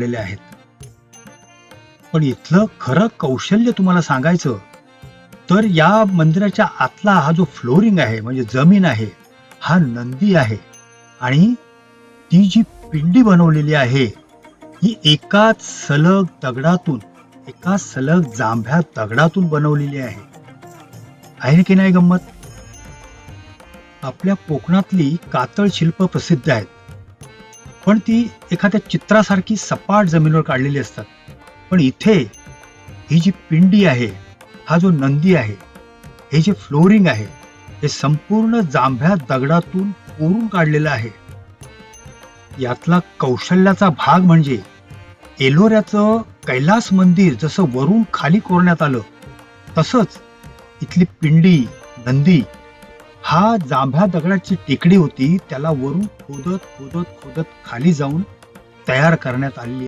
काढलेले आहेत. पण इथलं खरं कौशल्य तुम्हाला सांगायचं तर या मंदिराच्या आतला हा जो फ्लोरिंग आहे म्हणजे जमीन आहे हा नंदी आहे. आणि ती जी पिंडी बनवलेली आहे ही एकाच सलग दगडातून एका सलग जांभ्या दगडातून बनवलेली आहे. आहे की नाही गंमत? आपल्या कोकणातली कातळ शिल्प प्रसिद्ध आहेत. पण ती एखाद्या चित्रासारखी सपाट जमिनीवर काढलेली असतात. पण इथे ही जी पिंडी आहे हा जो नंदी आहे हे जे फ्लोरिंग आहे हे संपूर्ण जांभ्या दगडातून कोरून काढलेलं आहे. यातला कौशल्याचा भाग म्हणजे एलोऱ्याचं कैलास मंदिर जसं वरून खाली कोरण्यात आलं तसंच इथली पिंडी नंदी हा जांभ्या दगडाची टेकडी होती त्याला वरून खोदत खोदत खोदत खाली जाऊन तयार करण्यात आलेली